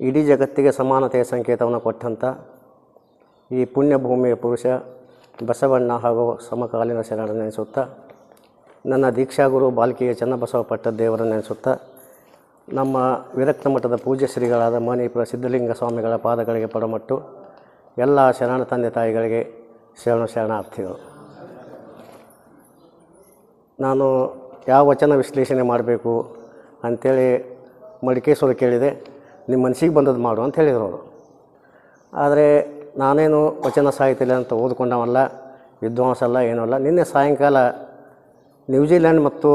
ಇಡೀ ಜಗತ್ತಿಗೆ ಸಮಾನತೆಯ ಸಂಕೇತವನ್ನು ಕೊಟ್ಟಂಥ ಈ ಪುಣ್ಯಭೂಮಿಯ ಪುರುಷ ಬಸವಣ್ಣ ಹಾಗೂ ಸಮಕಾಲೀನ ಶರಣ ನೆನೆಸುತ್ತಾ, ನನ್ನ ದೀಕ್ಷಾಗುರು ಬಾಲ್ಕಿಯ ಚನ್ನಬಸವ ಪಟ್ಟದೇವರನ್ನು ನೆನೆಸುತ್ತಾ, ನಮ್ಮ ವಿರಕ್ತ ಮಠದ ಪೂಜ್ಯ ಶ್ರೀಗಳಾದ ಮಣಿಪುರ ಸಿದ್ಧಲಿಂಗ ಸ್ವಾಮಿಗಳ ಪಾದಗಳಿಗೆ ಪಡಮಟ್ಟು ಎಲ್ಲ ಶರಣ ತಂದೆ ತಾಯಿಗಳಿಗೆ ಶರಣ ಶರಣಾರ್ಥಿಗಳು. ನಾನು ಯಾವ ವಚನ ವಿಶ್ಲೇಷಣೆ ಮಾಡಬೇಕು ಅಂಥೇಳಿ ಮಡಿಕೇಶ್ವರ ಕೇಳಿದೆ. ನಿಮ್ಮ ಮನಸ್ಸಿಗೆ ಬಂದದ್ದು ಮಾಡು ಅಂತ ಹೇಳಿದರು ಅವರು. ಆದರೆ ನಾನೇನು ವಚನ ಸಾಹಿತ್ಯ ಅಂತ ಓದ್ಕೊಂಡವಲ್ಲ ವಿದ್ವಾಂಸ ಅಲ್ಲ ಏನೂ ಅಲ್ಲ. ನಿನ್ನೆ ಸಾಯಂಕಾಲ ನ್ಯೂಜಿಲ್ಯಾಂಡ್ ಮತ್ತು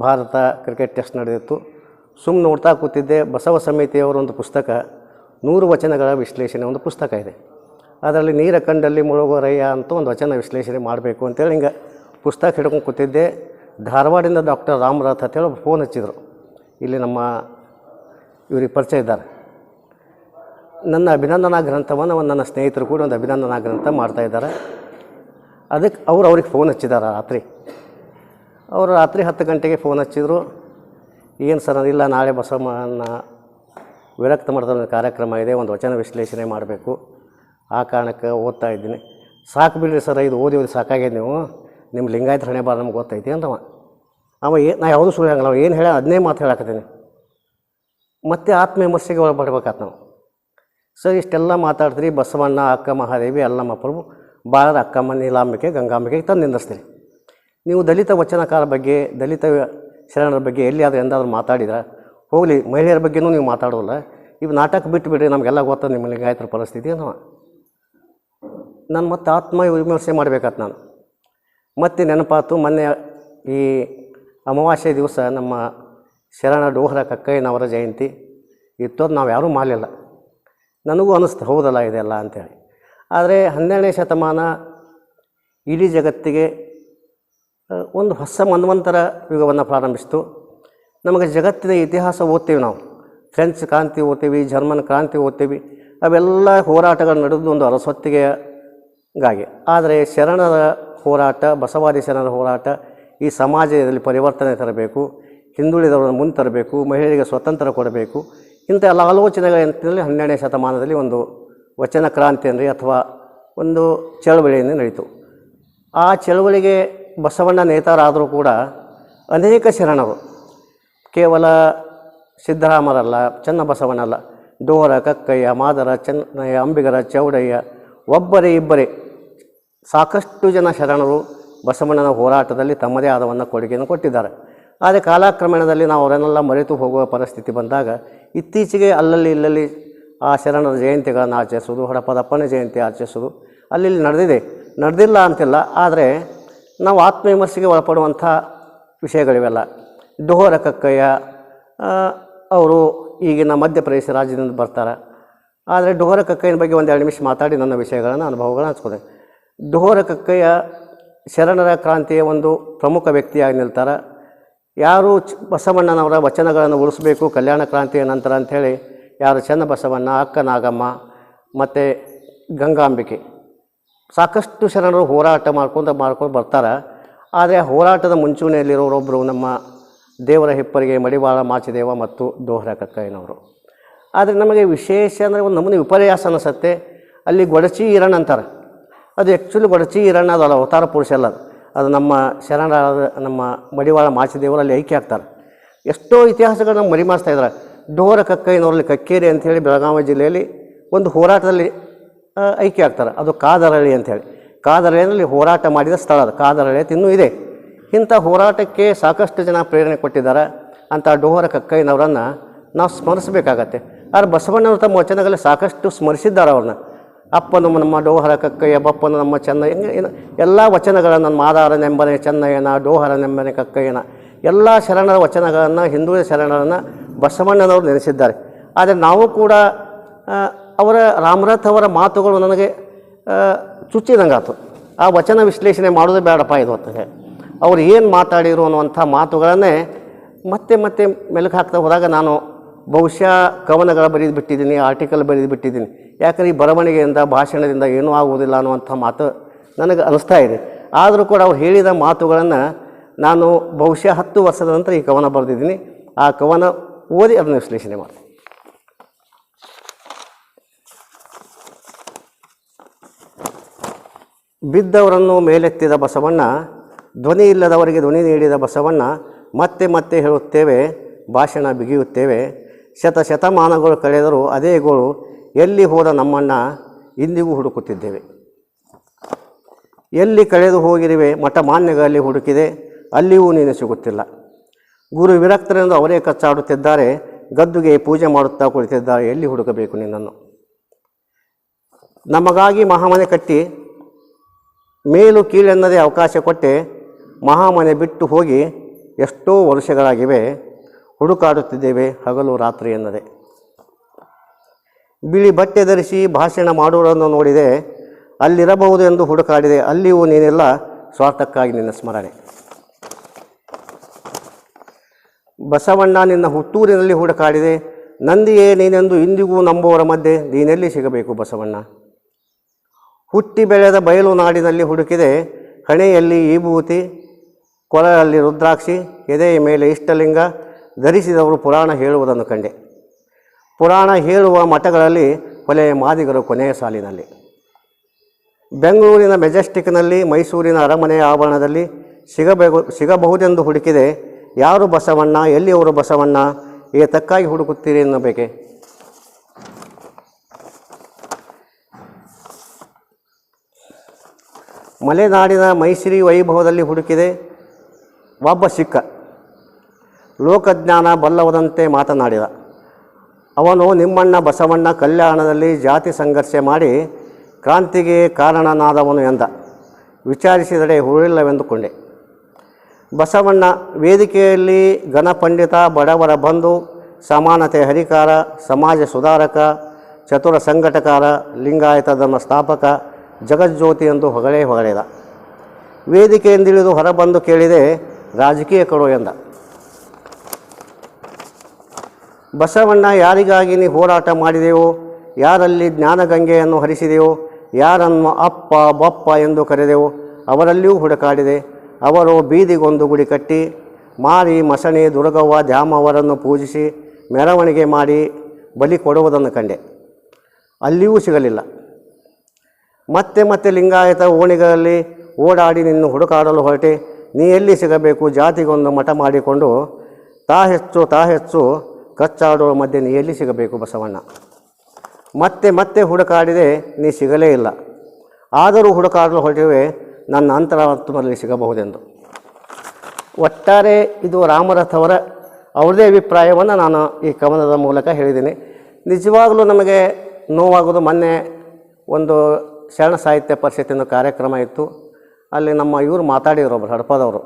ಭಾರತ ಕ್ರಿಕೆಟ್ ಟೆಸ್ಟ್ ನಡೆದಿತ್ತು. ಸುಮ್ಮನೆ ನೋಡ್ತಾ ಕೂತಿದ್ದೆ, ಬಸವ ಸಮಿತಿಯವರ ಒಂದು ಪುಸ್ತಕ, ನೂರು ವಚನಗಳ ವಿಶ್ಲೇಷಣೆ ಒಂದು ಪುಸ್ತಕ ಇದೆ. ಅದರಲ್ಲಿ ನೀರ ಕಂಡಲ್ಲಿ ಮುಳುಗೋರಯ್ಯ ಅಂತ ಒಂದು ವಚನ ವಿಶ್ಲೇಷಣೆ ಮಾಡಬೇಕು ಅಂತೇಳಿ ಹಿಂಗೆ ಪುಸ್ತಕ ಹಿಡ್ಕೊಂಡು ಕೂತಿದ್ದೆ. ಧಾರವಾಡಿಂದ ಡಾಕ್ಟರ್ ರಾಮರಾಥ್ ಅಂತೇಳಿ ಫೋನ್ ಹಚ್ಚಿದರು. ಇಲ್ಲಿ ನಮ್ಮ ಇವ್ರಿಗೆ ಪರಿಚಯ ಇದ್ದಾರೆ. ನನ್ನ ಅಭಿನಂದನಾ ಗ್ರಂಥವನ್ನು ಒಂದು ನನ್ನ ಸ್ನೇಹಿತರು ಕೂಡ ಒಂದು ಅಭಿನಂದನಾ ಗ್ರಂಥ ಮಾಡ್ತಾ ಇದ್ದಾರೆ. ಅದಕ್ಕೆ ಅವರು ಅವ್ರಿಗೆ ಫೋನ್ ಹಚ್ಚಿದ್ದಾರೆ ರಾತ್ರಿ. ಅವರು ರಾತ್ರಿ ಹತ್ತು ಗಂಟೆಗೆ ಫೋನ್ ಹಚ್ಚಿದ್ರು. ಏನು ಸರ್ ಇಲ್ಲ, ನಾಳೆ ಬಸವಮ್ಮನ ವಿರಕ್ತ ಮಾಡ್ತಾರೆ ಕಾರ್ಯಕ್ರಮ ಇದೆ, ಒಂದು ವಚನ ವಿಶ್ಲೇಷಣೆ ಮಾಡಬೇಕು. ಆ ಕಾರಣಕ್ಕೆ ಓದ್ತಾ ಇದ್ದೀನಿ. ಸಾಕು ಬಿಡ್ರಿ ಸರ್ ಇದು ಓದಿ ಓದಿ ಸಾಕಾಗಿದೆ ನೀವು. ನಿಮ್ಮ ಲಿಂಗಾಯತ ಹಣೆ ಬಾರ ನಮ್ಗೆ ಗೊತ್ತೈತಿ ಅಂತವ ಅವ ಏ, ನಾ ಯಾವುದು ಸುಳ್ಳು ಅವ ಏನು ಹೇಳ ಅದನ್ನೇ ಮಾತು ಹೇಳಕತ್ತೀನಿ. ಮತ್ತೆ ಆತ್ಮವಿಮರ್ಶೆಗೆ ಒಳಪಡ್ಬೇಕಾತ್ ನಾವು. ಸರ್ ಇಷ್ಟೆಲ್ಲ ಮಾತಾಡ್ತೀರಿ, ಬಸವಣ್ಣ, ಅಕ್ಕ, ಮಹಾದೇವಿ, ಅಲ್ಲಮ್ಮ ಪ್ರಭು ಬಾಳದ ಅಕ್ಕಮ್ಮ, ನೀಲಾಂಬಿಕೆ, ಗಂಗಾಂಬಿಕೆಗೆ ತಂದು ನಿಂದಿಸ್ತೀರಿ ನೀವು ದಲಿತ ವಚನಕಾರ ಬಗ್ಗೆ, ದಲಿತ ಶರಣರ ಬಗ್ಗೆ ಎಲ್ಲಿಯಾದರೂ ಎಂದಾದರೂ ಮಾತಾಡಿದ್ರೆ, ಹೋಗಲಿ, ಮಹಿಳೆಯರ ಬಗ್ಗೆನೂ ನೀವು ಮಾತಾಡೋಲ್ಲ ಇವು ನಾಟಕ ಬಿಟ್ಟು ಬಿಡ್ರಿ ನಮಗೆಲ್ಲ ಗೊತ್ತ ನಿಮ್ಮ ಲಿಂಗಾಯತರ ಪರಿಸ್ಥಿತಿ ಅನ್ನೋ ನಾನು ಮತ್ತೆ ಆತ್ಮ ವಿಮರ್ಶೆ ಮಾಡಬೇಕಾತ್ ನಾನು. ಮತ್ತೆ ನೆನಪಾತು ಮೊನ್ನೆ ಈ ಅಮಾವಾಸ್ಯೆ ದಿವಸ ನಮ್ಮ ಶರಣ ಡೋಹರ ಕಕ್ಕಯ್ಯನವರ ಜಯಂತಿ ಇತ್ತೋದು ನಾವು ಯಾರೂ ಮಾಡಲಿಲ್ಲ. ನನಗೂ ಅನ್ನಿಸ್ತು ಹೌದಲ್ಲ, ಇದೆಲ್ಲ ಅಂಥೇಳಿ ಆದರೆ ಹನ್ನೆರಡನೇ ಶತಮಾನ ಇಡೀ ಜಗತ್ತಿಗೆ ಒಂದು ಹೊಸ ಮನ್ವಂತರ ಯುಗವನ್ನು ಪ್ರಾರಂಭಿಸಿತು. ನಮಗೆ ಜಗತ್ತಿನ ಇತಿಹಾಸ ಓದ್ತೀವಿ ನಾವು. ಫ್ರೆಂಚ್ ಕ್ರಾಂತಿ ಓದ್ತೀವಿ, ಜರ್ಮನ್ ಕ್ರಾಂತಿ ಓದ್ತೀವಿ, ಅವೆಲ್ಲ ಹೋರಾಟಗಳು ನಡೆದು ಒಂದು ಅರಸೊತ್ತಿಗೆಗಾಗಿ ಆದರೆ ಶರಣರ ಹೋರಾಟ, ಬಸವಾದಿ ಶರಣರ ಹೋರಾಟ ಈ ಸಮಾಜದಲ್ಲಿ ಪರಿವರ್ತನೆ ತರಬೇಕು. ಹಿಂದುಳಿದವರನ್ನು ಮುಂದೆ ತರಬೇಕು, ಮಹಿಳೆಯರಿಗೆ ಸ್ವತಂತ್ರ ಕೊಡಬೇಕು. ಇಂಥ ಎಲ್ಲ ಆಲೋಚನೆಗಳ ಹನ್ನೆರಡನೇ ಶತಮಾನದಲ್ಲಿ ಒಂದು ವಚನ ಕ್ರಾಂತಿ ಅಂದರೆ ಅಥವಾ ಒಂದು ಚಳವಳಿಯನ್ನು ನಡೀತು. ಆ ಚಳವಳಿಗೆ ಬಸವಣ್ಣ ನೇತಾರಾದರೂ ಕೂಡ ಅನೇಕ ಶರಣರು. ಕೇವಲ ಸಿದ್ದರಾಮರಲ್ಲ, ಚನ್ನಬಸವಣ್ಣಲ್ಲ, ಡೋರ, ಕಕ್ಕಯ್ಯ, ಮಾದರ, ಚೆನ್ನಯ್ಯ, ಅಂಬಿಗರ, ಚೌಡಯ್ಯ, ಒಬ್ಬರೇ ಇಬ್ಬರೇ ಸಾಕಷ್ಟು ಜನ ಶರಣರು ಬಸವಣ್ಣನ ಹೋರಾಟದಲ್ಲಿ ತಮ್ಮದೇ ಆದವನ್ನು ಕೊಡುಗೆಯನ್ನು ಕೊಟ್ಟಿದ್ದಾರೆ. ಆದರೆ ಕಾಲಕ್ರಮೇಣದಲ್ಲಿ ನಾವು ಅವರನ್ನೆಲ್ಲ ಮರೆತು ಹೋಗುವ ಪರಿಸ್ಥಿತಿ ಬಂದಾಗ ಇತ್ತೀಚೆಗೆ ಅಲ್ಲಲ್ಲಿ ಇಲ್ಲಲ್ಲಿ ಆ ಶರಣರ ಜಯಂತಿಗಳನ್ನು ಆಚರಿಸೋದು ಹಡಪದಪ್ಪನ ಜಯಂತಿ ಆಚರಿಸೋದು ಅಲ್ಲಿ ನಡೆದಿದೆ. ನಡೆದಿಲ್ಲ ಅಂತಿಲ್ಲ, ಆದರೆ ನಾವು ಆತ್ಮವಿಮರ್ಶೆಗೆ ಒಳಪಡುವಂಥ ವಿಷಯಗಳಿವೆಲ್ಲ. ಡೋಹರ ಕಕ್ಕಯ್ಯ ಅವರು ಈಗಿನ ಮಧ್ಯಪ್ರದೇಶ ರಾಜ್ಯದಿಂದ ಬರ್ತಾರೆ. ಆದರೆ ಡೋಹರ ಕಕ್ಕಯ್ಯನ ಬಗ್ಗೆ ಒಂದು ಎರಡು ನಿಮಿಷ ಮಾತಾಡಿ ನನ್ನ ವಿಷಯಗಳನ್ನು, ಅನುಭವಗಳನ್ನು ಹಂಚ್ಕೋದೆ ಡೋಹರ ಕಕ್ಕಯ್ಯ ಶರಣರ ಕ್ರಾಂತಿಯ ಒಂದು ಪ್ರಮುಖ ವ್ಯಕ್ತಿಯಾಗಿ ನಿಲ್ತಾರೆ. ಯಾರು ಬಸವಣ್ಣನವರ ವಚನಗಳನ್ನು ಉಳಿಸ್ಬೇಕು ಕಲ್ಯಾಣ ಕ್ರಾಂತಿಯ ನಂತರ ಅಂಥೇಳಿ ಯಾರು ಚನ್ನಬಸವಣ್ಣ ಅಕ್ಕ ನಾಗಮ್ಮ ಮತ್ತು ಗಂಗಾಂಬಿಕೆ. ಸಾಕಷ್ಟು ಶರಣರು ಹೋರಾಟ ಮಾಡ್ಕೊಂಡು ಮಾಡ್ಕೊಂಡು ಬರ್ತಾರೆ. ಆದರೆ ಹೋರಾಟದ ಮುಂಚೂಣಿಯಲ್ಲಿರೋರೊಬ್ಬರು ನಮ್ಮ ದೇವರ ಹಿಪ್ಪರಿಗೆ ಮಡಿವಾಳ, ಮಾಚಿದೇವ ಮತ್ತು ದೋಹರ ಕಕ್ಕಯ್ಯನವರು. ಆದರೆ ನಮಗೆ ವಿಶೇಷ ಅಂದರೆ ಒಂದು ನಮೂನೆ ವಿಪರ್ಯಾಸ ಅನಿಸುತ್ತೆ. ಅಲ್ಲಿ ಗೊಡಚಿ ಈರಣ್ಣ ಅಂತಾರೆ. ಅದು ಆ್ಯಕ್ಚುಲಿ ಗೊಡಚಿ ಈರಣ್ಣ ಅದಲ್ಲ ಅವತಾರ ಪುರುಷ ಅಲ್ಲ ಅದು. ಅದು ನಮ್ಮ ಶರಣರಾದ ನಮ್ಮ ಮಡಿವಾಳ ಮಾಚಿದೇವರಲ್ಲಿ ಐಕ್ಯ ಆಗ್ತಾರೆ. ಎಷ್ಟೋ ಇತಿಹಾಸಗಳನ್ನ ಮರಿಮಾಡ್ತಾ ಇದ್ದಾರೆ. ಡೋರ ಕಕ್ಕೈನವರಲ್ಲಿ ಕಕ್ಕೇರಿ ಅಂಥೇಳಿ ಬೆಳಗಾವಿ ಜಿಲ್ಲೆಯಲ್ಲಿ ಒಂದು ಹೋರಾಟದಲ್ಲಿ ಐಕ್ಯ ಆಗ್ತಾರೆ. ಅದು ಕಾದರಳಿ ಅಂಥೇಳಿ ಕಾದರಳಿಯಲ್ಲಿ ಹೋರಾಟ ಮಾಡಿದ ಸ್ಥಳ ಅದು. ಕಾದರಳಿ ಇನ್ನೂ ಇದೆ. ಇಂಥ ಹೋರಾಟಕ್ಕೆ ಸಾಕಷ್ಟು ಜನ ಪ್ರೇರಣೆ ಕೊಟ್ಟಿದ್ದಾರೆ. ಅಂಥ ಡೋಹರ ಕಕ್ಕಯ್ಯನವರನ್ನು ನಾವು ಸ್ಮರಿಸಬೇಕಾಗತ್ತೆ. ಆದರೆ ಬಸವಣ್ಣವರು ತಮ್ಮ ವಚನಗಳಲ್ಲಿ ಸಾಕಷ್ಟು ಸ್ಮರಿಸಿದ್ದಾರೆ ಅವ್ರನ್ನ. ಅಪ್ಪನು ನಮ್ಮ ಡೋಹರ ಕಕ್ಕಯ್ಯ, ಬಪ್ಪನು ನಮ್ಮ ಚೆನ್ನ ಹಿಂಗೆ ಏನು, ಎಲ್ಲ ವಚನಗಳನ್ನು ಮಾದಾರ ನೆಂಬನೆ ಚೆನ್ನಯ್ಯನ, ಡೋಹರ ನೆಂಬನೆ ಕಕ್ಕಯ್ಯನ, ಎಲ್ಲ ಶರಣರ ವಚನಗಳನ್ನು, ಹಿಂದೂ ಶರಣರನ್ನು ಬಸವಣ್ಣನವರು ನೆನೆಸಿದ್ದಾರೆ. ಆದರೆ ನಾವು ಕೂಡ ಅವರ ರಾಮರಥ್ ಅವರ ಮಾತುಗಳು ನನಗೆ ಚುಚ್ಚಿದಂಗಾತು. ಆ ವಚನ ವಿಶ್ಲೇಷಣೆ ಮಾಡೋದು ಬೇಡಪ್ಪ ಇದು ಹೊತ್ತಿಗೆ. ಅವ್ರು ಏನು ಮಾತಾಡಿರು ಅನ್ನುವಂಥ ಮಾತುಗಳನ್ನೇ ಮತ್ತೆ ಮತ್ತೆ ಮೆಲುಕು ಹಾಕ್ತಾ ಹೋದಾಗ ನಾನು ಬಹುಶಃ ಕವನಗಳ ಬರೆದು ಬಿಟ್ಟಿದ್ದೀನಿ ಆರ್ಟಿಕಲ್ ಬರೆದು ಬಿಟ್ಟಿದ್ದೀನಿ. ಯಾಕಂದರೆ ಈ ಬರವಣಿಗೆಯಿಂದ, ಭಾಷಣದಿಂದ ಏನೂ ಆಗುವುದಿಲ್ಲ ಅನ್ನುವಂಥ ಮಾತು ನನಗೆ ಅನಿಸ್ತಾ ಇದೆ. ಆದರೂ ಕೂಡ ಅವು ಹೇಳಿದ ಮಾತುಗಳನ್ನು ನಾನು ಬಹುಶಃ ಹತ್ತು ವರ್ಷದ ನಂತರ ಈ ಕವನ ಬರೆದಿದ್ದೀನಿ. ಆ ಕವನ ಓದಿ ಅದನ್ನು ವಿಶ್ಲೇಷಣೆ ಮಾಡ್ತೀನಿ. ಬಿದ್ದವರನ್ನು ಮೇಲೆತ್ತಿದ ಬಸವಣ್ಣ, ಧ್ವನಿ ಇಲ್ಲದವರಿಗೆ ಧ್ವನಿ ನೀಡಿದ ಬಸವಣ್ಣ, ಮತ್ತೆ ಮತ್ತೆ ಹೇಳುತ್ತೇವೆ, ಭಾಷಣ ಬಿಗಿಯುತ್ತೇವೆ ಶತ ಶತಮಾನಗಳು ಕಳೆದರೂ ಅದೇ ಗೋಳು ಎಲ್ಲಿ ಹೋದ ನಮ್ಮನ್ನು ಇಂದಿಗೂ ಹುಡುಕುತ್ತಿದ್ದೇವೆ. ಎಲ್ಲಿ ಕಳೆದು ಹೋಗಿರುವೆ ಮಠ ಮಾನ್ಯಗಳಲ್ಲಿ ಹುಡುಕಿದೆ, ಅಲ್ಲಿಯೂ ನೀನು ಸಿಗುತ್ತಿಲ್ಲ. ಗುರು ವಿರಕ್ತರೆಂದು ಅವರೇ ಕಚ್ಚಾಡುತ್ತಿದ್ದಾರೆ, ಗದ್ದುಗೆ ಪೂಜೆ ಮಾಡುತ್ತಾ ಕುಳಿತಿದ್ದಾರೆ, ಎಲ್ಲಿ ಹುಡುಕಬೇಕು ನಿನ್ನನ್ನು? ನಮಗಾಗಿ ಮಹಾಮನೆ ಕಟ್ಟಿ, ಮೇಲು ಕೀಳೆನ್ನದೇ ಅವಕಾಶ ಕೊಟ್ಟೆ, ಮಹಾಮನೆ ಬಿಟ್ಟು ಹೋಗಿ ಎಷ್ಟೋ ವರ್ಷಗಳಾಗಿವೆ ಹುಡುಕಾಡುತ್ತಿದ್ದೇವೆ ಹಗಲು ರಾತ್ರಿ ಎನ್ನದೆ. ಬಿಳಿ ಬಟ್ಟೆ ಧರಿಸಿ ಭಾಷಣ ಮಾಡುವುದನ್ನು ನೋಡಿದೆ. ಅಲ್ಲಿರಬಹುದು ಎಂದು ಹುಡುಕಾಡಿದೆ. ಅಲ್ಲಿಯೂ ನೀನೆಲ್ಲ ಸ್ವಾರ್ಥಕ್ಕಾಗಿ ನಿನ್ನ ಸ್ಮರಣೆ. ಬಸವಣ್ಣ ನಿನ್ನ ಹುಟ್ಟೂರಿನಲ್ಲಿ ಹುಡುಕಾಡಿದೆ. ನಂದಿಯೇ ನೀನೆಂದು ಇಂದಿಗೂ ನಂಬುವವರ ಮಧ್ಯೆ ನೀನೆಲ್ಲಿ ಸಿಗಬೇಕು ಬಸವಣ್ಣ? ಹುಟ್ಟಿ ಬೆಳೆದ ಬಯಲು ನಾಡಿನಲ್ಲಿ ಹುಡುಕಿದೆ. ಹಣೆಯಲ್ಲಿ ಈಭೂತಿ ಕೊರಳಲ್ಲಿ ರುದ್ರಾಕ್ಷಿ, ಎದೆಯ ಮೇಲೆ ಇಷ್ಟಲಿಂಗ ಧರಿಸಿದವರು ಪುರಾಣ ಹೇಳುವುದನ್ನು ಕಂಡೆ. ಪುರಾಣ ಹೇಳುವ ಮಠಗಳಲ್ಲಿ ಕೊಲೆಯ ಮಾದಿಗರು ಕೊನೆಯ ಸಾಲಿನಲ್ಲಿ. ಬೆಂಗಳೂರಿನ ಮೆಜೆಸ್ಟಿಕ್ನಲ್ಲಿ ಮೈಸೂರಿನ ಅರಮನೆಯ ಆವರಣದಲ್ಲಿ ಸಿಗಬೇಕು, ಸಿಗಬಹುದೆಂದು ಹುಡುಕಿದೆ, ಯಾರು ಬಸವಣ್ಣ, ಎಲ್ಲಿಯವರು ಬಸವಣ್ಣ ತಕ್ಕಾಗಿ ಹುಡುಕುತ್ತೀರಿ ಎನ್ನಬೇಕೆ? ಮಲೆನಾಡಿನ ಮೈಸಿರಿ ವೈಭವದಲ್ಲಿ ಹುಡುಕಿದೆ, ಒಬ್ಬ ಸಿಕ್ಕ. ಲೋಕಜ್ಞಾನ ಬಲ್ಲವದಂತೆ ಮಾತನಾಡಿದ. ಅವನು ನಿಮ್ಮಣ್ಣ ಬಸವಣ್ಣ ಕಲ್ಯಾಣದಲ್ಲಿ ಜಾತಿ ಸಂಘರ್ಷ ಮಾಡಿ ಕ್ರಾಂತಿಗೆ ಕಾರಣನಾದವನು ಎಂದ. ವಿಚಾರಿಸಿದರೆ ಹುಳಿಲ್ಲವೆಂದುಕೊಂಡೆ ಬಸವಣ್ಣ ವೇದಿಕೆಯಲ್ಲಿ ಘನಪಂಡಿತ ಬಡವರ ಬಂಧು, ಸಮಾನತೆ ಹರಿಕಾರ, ಸಮಾಜ ಸುಧಾರಕ, ಚತುರ ಸಂಘಟಕಾರ ಲಿಂಗಾಯತ ಧರ್ಮ ಸ್ಥಾಪಕ, ಜಗಜ್ಯೋತಿ ಎಂದು ಹೊಗಳೇ ಹೊಗಳಿದ. ವೇದಿಕೆಯಿಂದಿಳಿದು ಹೊರಬಂದು ಕೇಳಿದೆ, ರಾಜಕೀಯ ಕೊಡು ಎಂದ. ಬಸವಣ್ಣ ಯಾರಿಗಾಗಿ ನೀ ಹೋರಾಟ ಮಾಡಿದೆಯೋ, ಯಾರಲ್ಲಿ ಜ್ಞಾನಗಂಗೆಯನ್ನು ಹರಿಸಿದೆಯೋ, ಯಾರನ್ನು ಅಪ್ಪ, ಬಪ್ಪ ಎಂದು ಕರೆದೆವೋ ಅವರಲ್ಲಿಯೂ ಹುಡುಕಾಡಿದೆ. ಅವರು ಬೀದಿಗೊಂದು ಗುಡಿ ಕಟ್ಟಿ, ಮಾರಿ ಮಸಣಿ ದುರ್ಗವ್ವ ದ್ಯಾಮವರನ್ನು ಪೂಜಿಸಿ, ಮೆರವಣಿಗೆ ಮಾಡಿ ಬಲಿ ಕೊಡುವುದನ್ನು ಕಂಡೆ. ಅಲ್ಲಿಯೂ ಸಿಗಲಿಲ್ಲ. ಮತ್ತೆ ಮತ್ತೆ ಲಿಂಗಾಯತ ಓಣಿಗಳಲ್ಲಿ ಓಡಾಡಿ ನಿನ್ನ ಹುಡುಕಾಡಲು ಹೊರಟೆ. ನೀ ಎಲ್ಲಿ ಸಿಗಬೇಕು? ಜಾತಿಗೊಂದು ಮಠ ಮಾಡಿಕೊಂಡು ತಾ ಹೆಚ್ಚು ತಾ ಹೆಚ್ಚು ಕಚ್ಚಾಡುವ ಮಧ್ಯೆ ನೀ ಎಲ್ಲಿ ಸಿಗಬೇಕು ಬಸವಣ್ಣ? ಮತ್ತೆ ಮತ್ತೆ ಹುಡುಕಾಡಿದೆ ನೀ ಸಿಗಲೇ ಇಲ್ಲ. ಆದರೂ ಹುಡುಕಾಡಲು ಹೊರಟಿವೆ ನನ್ನ ಅಂತರಾತ್ಮದಲ್ಲಿ ಸಿಗಬಹುದೆಂದು. ಒಟ್ಟಾರೆ ಇದು ರಾಮರಥವರ ಅವರ ಅವ್ರದೇ ಅಭಿಪ್ರಾಯವನ್ನು ನಾನು ಈ ಕವನದ ಮೂಲಕ ಹೇಳಿದ್ದೀನಿ. ನಿಜವಾಗಲೂ ನಮಗೆ ನೋವಾಗೋದು ಮೊನ್ನೆ ಒಂದು ಶರಣ ಸಾಹಿತ್ಯ ಪರಿಷತ್ತಿನ ಕಾರ್ಯಕ್ರಮ ಇತ್ತು. ಅಲ್ಲಿ ನಮ್ಮ ಇವರು ಮಾತಾಡಿದ್ರು ಒಬ್ಬರು ಹಡಪದವರು.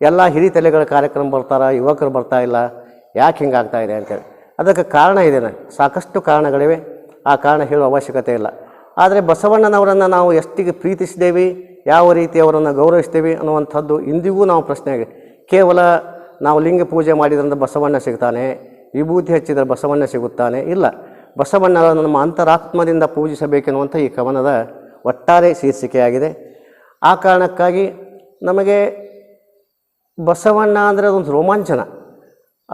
ಎಲ್ಲ ಹಿರಿ ತಲೆಗಳ ಕಾರ್ಯಕ್ರಮ ಬರ್ತಾರೆ, ಯುವಕರು ಬರ್ತಾ ಇಲ್ಲ. ಯಾಕೆ ಹಿಂಗಾಗ್ತಾ ಇದೆ ಅಂತೇಳಿ ಅದಕ್ಕೆ ಕಾರಣ ಇದೆ ಸಾಕಷ್ಟು ಕಾರಣಗಳಿವೆ. ಆ ಕಾರಣ ಹೇಳುವ ಅವಶ್ಯಕತೆ ಇಲ್ಲ. ಆದರೆ ಬಸವಣ್ಣನವರನ್ನು ನಾವು ಎಷ್ಟಿಗೆ ಪ್ರೀತಿಸಿದ್ದೇವೆ, ಯಾವ ರೀತಿ ಅವರನ್ನು ಗೌರವಿಸ್ತೇವೆ ಅನ್ನುವಂಥದ್ದು ಇಂದಿಗೂ ನಾವು ಪ್ರಶ್ನೆ ಆಗಿದೆ ಕೇವಲ ನಾವು ಲಿಂಗ ಪೂಜೆ ಮಾಡಿದ್ರಿಂದ ಬಸವಣ್ಣ ಸಿಗ್ತಾನೆ, ವಿಭೂತಿ ಹಚ್ಚಿದರೆ ಬಸವಣ್ಣ ಸಿಗುತ್ತಾನೆ, ಇಲ್ಲ. ಬಸವಣ್ಣನ ನಮ್ಮ ಅಂತರಾತ್ಮದಿಂದ ಪೂಜಿಸಬೇಕೆನ್ನುವಂಥ ಈ ಕವನದ ಒಟ್ಟಾರೆ ಶೀರ್ಷಿಕೆಯಾಗಿದೆ. ಆ ಕಾರಣಕ್ಕಾಗಿ ನಮಗೆ ಬಸವಣ್ಣ ಅಂದರೆ ಅದೊಂದು ರೋಮಾಂಚನ.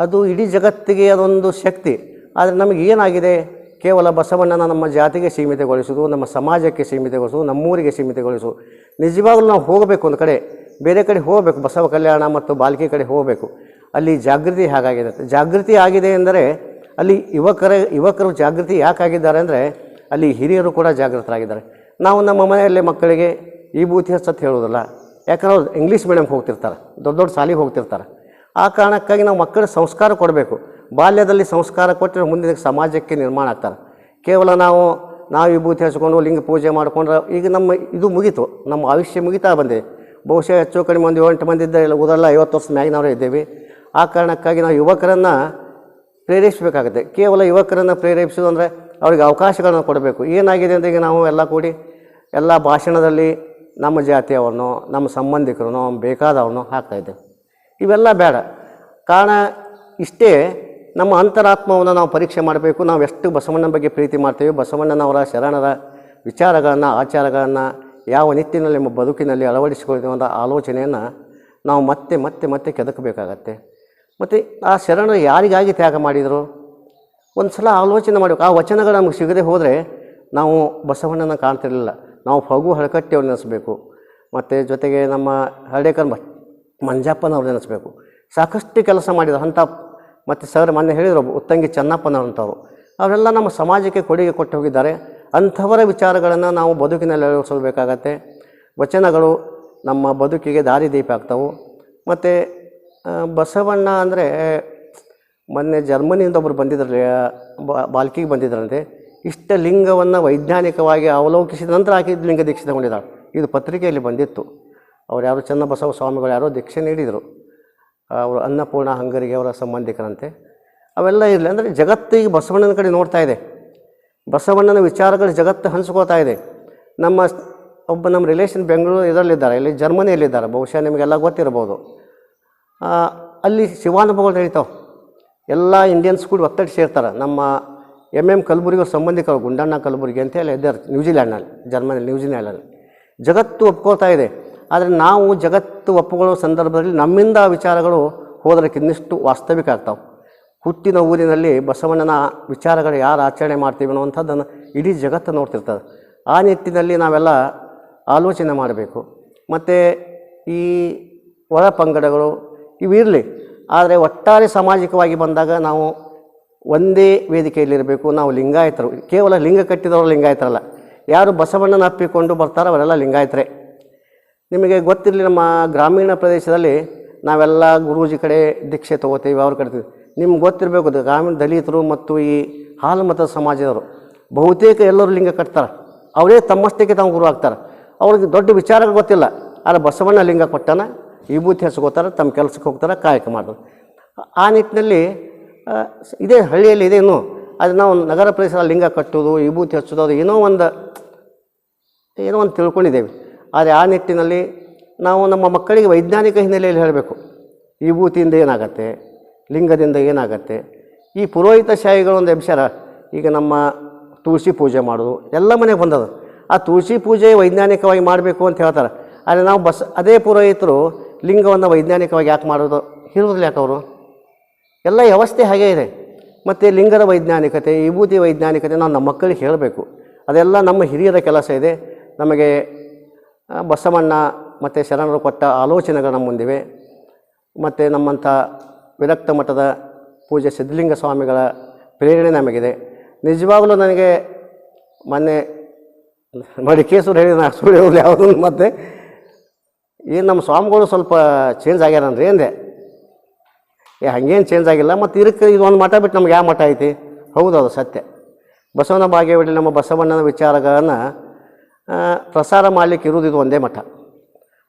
ಅದು ಇಡೀ ಜಗತ್ತಿಗೆ ಅದೊಂದು ಶಕ್ತಿ. ಆದರೆ ನಮಗೆ ಏನಾಗಿದೆ? ಕೇವಲ ಬಸವಣ್ಣನ ನಮ್ಮ ಜಾತಿಗೆ ಸೀಮಿತಗೊಳಿಸೋದು ನಮ್ಮ ಸಮಾಜಕ್ಕೆ ಸೀಮಿತಗೊಳಿಸೋದು ನಮ್ಮೂರಿಗೆ ಸೀಮಿತಗೊಳಿಸು ನಿಜವಾಗ್ಲೂ ನಾವು ಹೋಗಬೇಕು ಒಂದು ಕಡೆ. ಬೇರೆ ಕಡೆ ಹೋಗಬೇಕು. ಬಸವ ಕಲ್ಯಾಣ ಮತ್ತು ಬಾಲ್ಕಿ ಕಡೆ ಹೋಗಬೇಕು. ಅಲ್ಲಿ ಜಾಗೃತಿ ಹಾಗಾಗಿದೆ. ಜಾಗೃತಿ ಆಗಿದೆ ಎಂದರೆ ಅಲ್ಲಿ ಯುವಕರ, ಯುವಕರು ಜಾಗೃತಿ ಯಾಕಾಗಿದ್ದಾರೆ ಅಂದರೆ ಅಲ್ಲಿ ಹಿರಿಯರು ಕೂಡ ಜಾಗೃತರಾಗಿದ್ದಾರೆ. ನಾವು ನಮ್ಮ ಮನೆಯಲ್ಲಿ ಮಕ್ಕಳಿಗೆ ಈ ಬೂತಿ ಹಚ್ಚತ್ತು ಹೇಳೋದಿಲ್ಲ ಯಾಕಂದ್ರೆ ಅವ್ರು ಇಂಗ್ಲೀಷ್ ಮೀಡಿಯಮ್ಗೆ ಹೋಗ್ತಿರ್ತಾರೆ. ದೊಡ್ಡ ದೊಡ್ಡ ಶಾಲೆಗೆ ಹೋಗ್ತಿರ್ತಾರೆ. ಆ ಕಾರಣಕ್ಕಾಗಿ ನಾವು ಮಕ್ಕಳ ಸಂಸ್ಕಾರ ಕೊಡಬೇಕು. ಬಾಲ್ಯದಲ್ಲಿ ಸಂಸ್ಕಾರ ಕೊಟ್ಟರೆ ಮುಂದಿನ ಸಮಾಜಕ್ಕೆ ನಿರ್ಮಾಣ ಆಗ್ತಾರೆ. ಕೇವಲ ನಾವು ನಾವು ವಿಭೂತಿ ಹಚ್ಕೊಂಡು ಲಿಂಗ ಪೂಜೆ ಮಾಡಿಕೊಂಡ್ರೆ ಈಗ ನಮ್ಮ ಇದು ಮುಗೀತು. ನಮ್ಮ ಆಯುಷ್ಯ ಮುಗಿತಾ ಬಂದಿದೆ. ಬಹುಶಃ ಹೆಚ್ಚು ಕಡಿಮೆ ಒಂದು ಏಳೆಂಟು ಮಂದಿ ಇದ್ದರೆ. ಇಲ್ಲ ಉದಲ್ಲ ಐವತ್ತು ವರ್ಷ ಮ್ಯಾಗಿನವರೇ ಇದ್ದೇವೆ. ಆ ಕಾರಣಕ್ಕಾಗಿ ನಾವು ಯುವಕರನ್ನು ಪ್ರೇರೇಪಿಸಬೇಕಾಗುತ್ತೆ. ಕೇವಲ ಯುವಕರನ್ನು ಪ್ರೇರೇಪಿಸೋದು ಅಂದರೆ ಅವ್ರಿಗೆ ಅವಕಾಶಗಳನ್ನು ಕೊಡಬೇಕು. ಏನಾಗಿದೆ ಅಂದರೆ ಈಗ ನಾವು ಎಲ್ಲ ಕೂಡಿ ಎಲ್ಲ ಭಾಷಣದಲ್ಲಿ ನಮ್ಮ ಜಾತಿಯವ್ರನ್ನೋ, ನಮ್ಮ ಸಂಬಂಧಿಕರನ್ನೋ ಬೇಕಾದವ್ರನ್ನೋ ಹಾಕ್ತಾಯಿದ್ದೇವೆ ಇವೆಲ್ಲ ಬೇಡ. ಕಾರಣ ಇಷ್ಟೇ, ನಮ್ಮ ಅಂತರಾತ್ಮವನ್ನು ನಾವು ಪರೀಕ್ಷೆ ಮಾಡಬೇಕು. ನಾವು ಎಷ್ಟು ಬಸವಣ್ಣನ ಬಗ್ಗೆ ಪ್ರೀತಿ ಮಾಡ್ತೇವೆ, ಬಸವಣ್ಣನವರ ಶರಣರ ವಿಚಾರಗಳನ್ನು, ಆಚಾರಗಳನ್ನು ಯಾವ ನಿಟ್ಟಿನಲ್ಲಿ, ನಮ್ಮ ಬದುಕಿನಲ್ಲಿ ಅಳವಡಿಸಿಕೊಳ್ಳುವಂಥ ಆಲೋಚನೆಯನ್ನು ನಾವು ಮತ್ತೆ ಮತ್ತೆ ಮತ್ತೆ ಕೆದಕಬೇಕಾಗತ್ತೆ. ಮತ್ತು ಆ ಶರಣರು ಯಾರಿಗಾಗಿ ತ್ಯಾಗ ಮಾಡಿದರು? ಒಂದು ಸಲ ಆಲೋಚನೆ ಮಾಡಬೇಕು ಆ ವಚನಗಳು ನಮಗೆ ಸಿಗದೆ ಹೋದರೆ ನಾವು ಬಸವಣ್ಣನ ಕಾಣ್ತಿರಲಿಲ್ಲ. ನಾವು ಫಗು ಹಳಕಟ್ಟೆ ಅವ್ರು ನೆನೆಸ್ಬೇಕು ಮತ್ತು ಜೊತೆಗೆ ನಮ್ಮ ಹರಡೇಕರ್ ಮಂಜಪ್ಪನವ್ರು ನೆನೆಸ್ಬೇಕು. ಸಾಕಷ್ಟು ಕೆಲಸ ಮಾಡಿದ್ರು. ಅಂಥ ಮತ್ತು ಸರ್ ಮೊನ್ನೆ ಹೇಳಿದರು, ಉತ್ತಂಗಿ ಚೆನ್ನಪ್ಪನವ್ರಂಥವ್ರು ಅವರೆಲ್ಲ ನಮ್ಮ ಸಮಾಜಕ್ಕೆ ಕೊಡುಗೆ ಕೊಟ್ಟು ಹೋಗಿದ್ದಾರೆ. ಅಂಥವರ ವಿಚಾರಗಳನ್ನು ನಾವು ಬದುಕಿನಲ್ಲಿ ಅಳವಡಿಸಬೇಕಾಗತ್ತೆ ವಚನಗಳು ನಮ್ಮ ಬದುಕಿಗೆ ದಾರಿದೀಪ ಆಗ್ತವೆ ಮತ್ತು ಬಸವಣ್ಣ ಅಂದರೆ, ಮೊನ್ನೆ ಜರ್ಮನಿಯಿಂದ ಒಬ್ಬರು ಬಂದಿದ್ರಲ್ಲಿ ಬಾಲ್ಕಿಗೆ ಬಂದಿದ್ದರಂತೆ ಇಷ್ಟ ಲಿಂಗವನ್ನು ವೈಜ್ಞಾನಿಕವಾಗಿ ಅವಲೋಕಿಸಿದ ನಂತರ ಆಕೆ ಲಿಂಗ ದೀಕ್ಷಿತಗೊಂಡಿದ್ದಾಳೆ ಇದು ಪತ್ರಿಕೆಯಲ್ಲಿ ಬಂದಿತ್ತು. ಅವ್ರು ಯಾರು ಚನ್ನಬಸವ ಸ್ವಾಮಿಗಳು ಯಾರೋ ದೀಕ್ಷೆ ನೀಡಿದರು. ಅವರು ಅನ್ನಪೂರ್ಣ ಹಂಗರಿಗೆ ಅವರ ಸಂಬಂಧಿಕರಂತೆ. ಅವೆಲ್ಲ ಇರಲಿ, ಅಂದರೆ ಜಗತ್ತು ಈಗ ಬಸವಣ್ಣನ ಕಡೆ ನೋಡ್ತಾ ಇದೆ. ಬಸವಣ್ಣನ ವಿಚಾರಗಳು ಜಗತ್ತು ಹಂಚ್ಕೋತಾ ಇದೆ. ನಮ್ಮ ಒಬ್ಬ ನಮ್ಮ ರಿಲೇಷನ್ ಬೆಂಗಳೂರು ಇದರಲ್ಲಿದ್ದಾರೆ, ಇಲ್ಲಿ ಜರ್ಮನಿಯಲ್ಲಿದ್ದಾರೆ, ಬಹುಶಃ ನಿಮಗೆಲ್ಲ ಗೊತ್ತಿರ್ಬೋದು ಅಲ್ಲಿ ಶಿವಾನುಭವಗಳು ನಡೀತಾವೆ. ಎಲ್ಲ ಇಂಡಿಯನ್ಸ್ ಕೂಡ ಒತ್ತಡ ಸೇರ್ತಾರೆ. ನಮ್ಮ ಎಂ ಎಂ ಕಲಬುರ್ಗಿ ಸಂಬಂಧಿಕರು, ಗುಂಡಣ್ಣ ಕಲಬುರ್ಗಿ ಅಂತ ಹೇಳಿ ಇದ್ದಾರೆ ನ್ಯೂಜಿಲ್ಯಾಂಡ್ನಲ್ಲಿ ಜರ್ಮನಿ ನ್ಯೂಜಿಲ್ಯಾಂಡಲ್ಲಿ ಜಗತ್ತು ಒಪ್ಕೋತಾ ಇದೆ. ಆದರೆ ನಾವು ಜಗತ್ತು ಒಪ್ಪುಗಳ ಸಂದರ್ಭದಲ್ಲಿ ನಮ್ಮಿಂದ ವಿಚಾರಗಳು ಹೋದರಕ್ಕೆ ಇನ್ನಿಷ್ಟು ವಾಸ್ತವಿಕ ಆಗ್ತಾವೆ. ಹುಟ್ಟಿನ ಊರಿನಲ್ಲಿ ಬಸವಣ್ಣನ ವಿಚಾರಗಳು ಯಾರು ಆಚರಣೆ ಮಾಡ್ತೀವಿ ಅನ್ನುವಂಥದ್ದನ್ನು ಇಡೀ ಜಗತ್ತು ನೋಡ್ತಿರ್ತದೆ. ಆ ನಿಟ್ಟಿನಲ್ಲಿ ನಾವೆಲ್ಲ ಆಲೋಚನೆ ಮಾಡಬೇಕು. ಮತ್ತು ಈ ಒಳ ಪಂಗಡಗಳು ಇವಿರಲಿ ಆದರೆ ಒಟ್ಟಾರೆ ಸಾಮಾಜಿಕವಾಗಿ ಬಂದಾಗ ನಾವು ಒಂದೇ ವೇದಿಕೆಯಲ್ಲಿರಬೇಕು ನಾವು ಲಿಂಗಾಯತರು, ಕೇವಲ ಲಿಂಗ ಕಟ್ಟಿದವರು ಲಿಂಗಾಯತರಲ್ಲ. ಯಾರು ಬಸವಣ್ಣನ ಅಪ್ಪಿಕೊಂಡು ಬರ್ತಾರೋ ಅವರೆಲ್ಲ ಲಿಂಗಾಯತರೇ. ನಿಮಗೆ ಗೊತ್ತಿರಲಿ ನಮ್ಮ ಗ್ರಾಮೀಣ ಪ್ರದೇಶದಲ್ಲಿ ನಾವೆಲ್ಲ ಗುರೂಜಿ ಕಡೆ ದೀಕ್ಷೆ ತೊಗೋತೀವಿ, ಅವ್ರ ಕಡೆ ನಿಮ್ಗೆ ಗೊತ್ತಿರಬೇಕು ಗ್ರಾಮೀಣ ದಲಿತರು ಮತ್ತು ಈ ಹಾಲು ಮತ ಸಮಾಜದವರು. ಬಹುತೇಕ ಎಲ್ಲರೂ ಲಿಂಗ ಕಟ್ತಾರೆ. ಅವರೇ ತಮ್ಮಷ್ಟಕ್ಕೆ ತಾವು ಗುರು ಆಗ್ತಾರೆ. ಅವ್ರಿಗೆ ದೊಡ್ಡ ವಿಚಾರ ಗೊತ್ತಿಲ್ಲ. ಆದರೆ ಬಸವಣ್ಣ ಲಿಂಗ ಕೊಟ್ಟಾನ, ವಿಭೂತಿ ಹಚ್ಕೋತಾರೆ, ತಮ್ಮ ಕೆಲಸಕ್ಕೆ ಹೋಗ್ತಾರೆ, ಕಾಯಕ ಮಾಡ್ತಾರೆ. ಆ ನಿಟ್ಟಿನಲ್ಲಿ ಇದೇ ಹಳ್ಳಿಯಲ್ಲಿ ಇದೆ ಇನ್ನು ಅದು ನಾವು ನಗರ ಪ್ರದೇಶದ ಲಿಂಗ ಕಟ್ಟೋದು, ವಿಭೂತಿ ಹಚ್ಚೋದು ಏನೋ ಒಂದು ಏನೋ ಒಂದು ತಿಳ್ಕೊಂಡಿದ್ದೇವೆ. ಆದರೆ ಆ ನಿಟ್ಟಿನಲ್ಲಿ ನಾವು ನಮ್ಮ ಮಕ್ಕಳಿಗೆ ವೈಜ್ಞಾನಿಕ ಹಿನ್ನೆಲೆಯಲ್ಲಿ ಹೇಳಬೇಕು. ವಿಭೂತಿಯಿಂದ ಏನಾಗತ್ತೆ? ಲಿಂಗದಿಂದ ಏನಾಗತ್ತೆ? ಈ ಪುರೋಹಿತ ಶಾಹಿಗಳು ಒಂದು ಅಂಶರ ಈಗ ನಮ್ಮ ತುಳಸಿ ಪೂಜೆ ಮಾಡೋದು ಎಲ್ಲ ಮನೆಗೆ ಬಂದದ. ಆ ತುಳಸಿ ಪೂಜೆ ವೈಜ್ಞಾನಿಕವಾಗಿ ಮಾಡಬೇಕು ಅಂತ ಹೇಳ್ತಾರೆ. ಆದರೆ ನಾವು ಬಸ್, ಅದೇ ಪುರೋಹಿತರು ಲಿಂಗವನ್ನು ವೈಜ್ಞಾನಿಕವಾಗಿ ಯಾಕೆ ಮಾಡೋದು? ಹೇಳೋದಿಲ್ಲ ಯಾಕೆ ಅವರು? ಎಲ್ಲ ವ್ಯವಸ್ಥೆ ಹಾಗೇ ಇದೆ. ಮತ್ತು ಲಿಂಗದ ವೈಜ್ಞಾನಿಕತೆ, ವಿಭೂತಿ ವೈಜ್ಞಾನಿಕತೆ ನಾವು ನಮ್ಮ ಮಕ್ಕಳಿಗೆ ಹೇಳಬೇಕು. ಅದೆಲ್ಲ ನಮ್ಮ ಹಿರಿಯರ ಕೆಲಸ ಇದೆ. ನಮಗೆ ಬಸವಣ್ಣ ಮತ್ತು ಶರಣರು ಕೊಟ್ಟ ಆಲೋಚನೆಗಳು ನಮ್ಮ ಮುಂದಿವೆ. ಮತ್ತು ನಮ್ಮಂಥ ವಿರಕ್ತ ಮಠದ ಪೂಜೆ ಸಿದ್ಧಲಿಂಗ ಸ್ವಾಮಿಗಳ ಪ್ರೇರಣೆ ನಮಗಿದೆ. ನಿಜವಾಗಲೂ ನನಗೆ ಮೊನ್ನೆ ಮಡಿಕೇಶ್ವರು ಹೇಳಿದ ನಾ ಸುಳ್ಳು ಹೇಳೋದು ಯಾವುದನ್ನು ಮತ್ತೆ ಏನು ನಮ್ಮ ಸ್ವಾಮಿಗಳು ಸ್ವಲ್ಪ ಚೇಂಜ್ ಆಗ್ಯಾರ ಅಂದ್ರೆ ಏನಿದೆ ಏ, ಹಂಗೇನು ಚೇಂಜ್ ಆಗಿಲ್ಲ. ಮತ್ತು ಇದಕ್ಕೆ ಇದು ಒಂದು ಮಠ ಬಿಟ್ಟು ನಮ್ಗೆ ಯಾವ ಮಠ ಐತಿ? ಹೌದು, ಅದು ಸತ್ಯ. ಬಸವನ ಬಾಗೇವಾಡಿ ನಮ್ಮ ಬಸವಣ್ಣನ ವಿಚಾರಗಳನ್ನು ಪ್ರಸಾರ ಮಾಡಲಿಕ್ಕೆ ಇರುವುದು ಇದು ಒಂದೇ ಮಠ.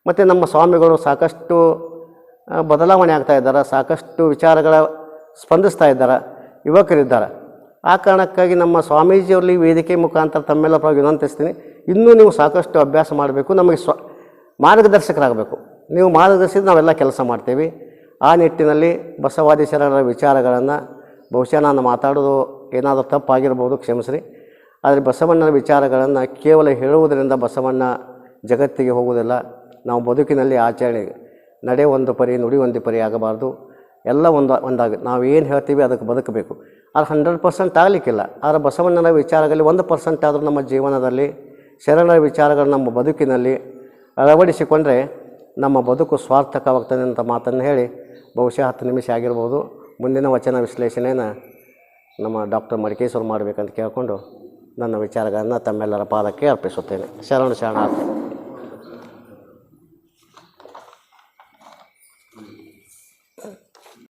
ಮತ್ತು ನಮ್ಮ ಸ್ವಾಮಿಗಳು ಸಾಕಷ್ಟು ಬದಲಾವಣೆ ಆಗ್ತಾ ಇದ್ದಾರೆ, ಸಾಕಷ್ಟು ವಿಚಾರಗಳ ಸ್ಪಂದಿಸ್ತಾ ಇದ್ದಾರೆ, ಯುವಕರಿದ್ದಾರೆ. ಆ ಕಾರಣಕ್ಕಾಗಿ ನಮ್ಮ ಸ್ವಾಮೀಜಿಯವರಲ್ಲಿ ವೇದಿಕೆ ಮುಖಾಂತರ ತಮ್ಮೆಲ್ಲ ಪರವಾಗಿ ವಿನಂತಿಸ್ತೀನಿ ಇನ್ನೂ ನೀವು ಸಾಕಷ್ಟು ಅಭ್ಯಾಸ ಮಾಡಬೇಕು, ನಮಗೆ ಸ್ವ, ಮಾರ್ಗದರ್ಶಕರಾಗಬೇಕು. ನೀವು ಮಾರ್ಗದರ್ಶಿ ನಾವೆಲ್ಲ ಕೆಲಸ ಮಾಡ್ತೀವಿ. ಆ ನಿಟ್ಟಿನಲ್ಲಿ ಬಸವಾದಿ ವಿಚಾರಗಳನ್ನು, ಬಹುಶಃ ನಾನು ಮಾತಾಡೋದು ಏನಾದರೂ ತಪ್ಪಾಗಿರ್ಬೋದು, ಕ್ಷಮಿಸ್ರಿ. ಆದರೆ ಬಸವಣ್ಣನ ವಿಚಾರಗಳನ್ನು ಕೇವಲ ಹೇಳುವುದರಿಂದ ಬಸವಣ್ಣ ಜಗತ್ತಿಗೆ ಹೋಗುವುದಿಲ್ಲ. ನಾವು ಬದುಕಿನಲ್ಲಿ ಆಚರಣೆ, ನಡೆ ಒಂದು ಪರಿ, ನುಡಿ ಒಂದು ಪರಿ ಆಗಬಾರ್ದು. ಎಲ್ಲ ಒಂದು, ಒಂದಾಗಿ, ನಾವು ಏನು ಹೇಳ್ತೀವಿ ಅದಕ್ಕೆ ಬದುಕಬೇಕು. ಅದು ಹಂಡ್ರೆಡ್ ಪರ್ಸೆಂಟ್ ಆಗಲಿಕ್ಕಿಲ್ಲ. ಆದರೆ ಬಸವಣ್ಣನ ವಿಚಾರಗಳಲ್ಲಿ ಒಂದು ಪರ್ಸೆಂಟ್ ಆದರೂ ನಮ್ಮ ಜೀವನದಲ್ಲಿ, ಶರಣರ ವಿಚಾರಗಳು ನಮ್ಮ ಬದುಕಿನಲ್ಲಿ ಅಳವಡಿಸಿಕೊಂಡ್ರೆ ನಮ್ಮ ಬದುಕು ಸ್ವಾರ್ಥಕವಾಗ್ತದೆ ಅಂತ ಮಾತನ್ನು ಹೇಳಿ ಬಹುಶಃ ಹತ್ತು ನಿಮಿಷ ಆಗಿರ್ಬೋದು. ಮುಂದಿನ ವಚನ ವಿಶ್ಲೇಷಣೆಯನ್ನು ನಮ್ಮ ಡಾಕ್ಟರ್ ಮಡಿಕೇಶ್ವರ್ ಮಾಡಬೇಕಂತ ಕೇಳಿಕೊಂಡು ನನ್ನ ವಿಚಾರಗಳನ್ನು ತಮ್ಮೆಲ್ಲರ ಪಾದಕ್ಕೆ ಅರ್ಪಿಸುತ್ತೇನೆ. ಶರಣ ಶರಣಾರ್ಥಿ.